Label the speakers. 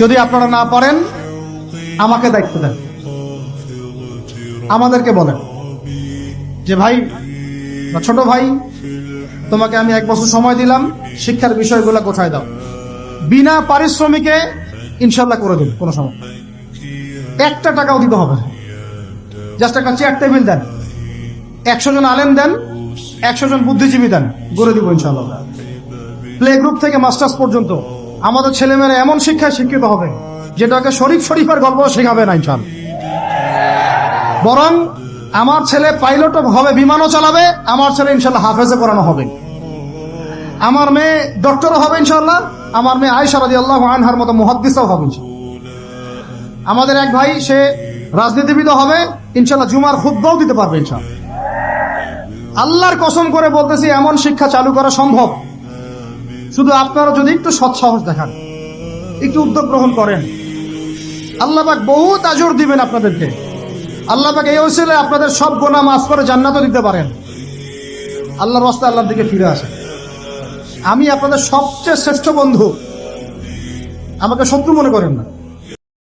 Speaker 1: যদি আপনারা না পারেন, আমাকে দায়িত্ব দেন। আমাদেরকে বলেন যে, ভাই ছোট ভাই, তোমাকে আমি এক বছর সময় দিলাম, শিক্ষার বিষয়গুলো কোথায় দাও। বিনা পারিশ্রমিকে ইনশাল্লাহ করে দেব, কোনো সময় একটা টাকাও দিতে হবে জাস্ট একটা চেয়ার টেবিল দেন। একশো জন আলেম দেন, একশো জন বুদ্ধিজীবী দেন, গড়ে দিব ইনশাল্লাহ প্লে গ্রুপ থেকে মাস্টার্স পর্যন্ত আমাদের ছেলেমেয়েরা এমন শিক্ষায় শিক্ষিত হবে যেটাকে শরীফ শরীফের গল্প শেখাবে না ইনশাল বরং আমার ছেলে পাইলট হবে, বিমানও চালাবে, আমার ছেলে ইনশাল্লাহ হাফেজে করানো হবে। আমার মেয়ে ডক্টরও হবে, ইনশাল্লাহ। আমার মেয়ে আয়সা রাজি আল্লাহ আনহার মতো মুহাদ্দিসও হবে আমাদের এক ভাই, সে রাজনীতিবিদ হবে, ইনশাল্লাহ জুমার খুদ্াও দিতে পারবে, ইনশাল্লাহ। আল্লাহর কসম করে বলতেছি, এমন শিক্ষা চালু করা সম্ভব। শুধু আপনারা যদি একটু সৎসাহস দেখান, একটু উদ্যোগ গ্রহণ করেন। আল্লাহ পাক বহুত আজর দিবেন আপনাদেরকে। আল্লাহ পাক এই ওসিলে আপনাদের সব গোনা মাফ করে জান্নাতও দিতে পারেন। আল্লাহর রাস্তায় আল্লাহর দিকে ফিরে আসেন। আমি আপনাদের সবচেয়ে শ্রেষ্ঠ বন্ধু। আমাকে শত্রু মনে করেন না।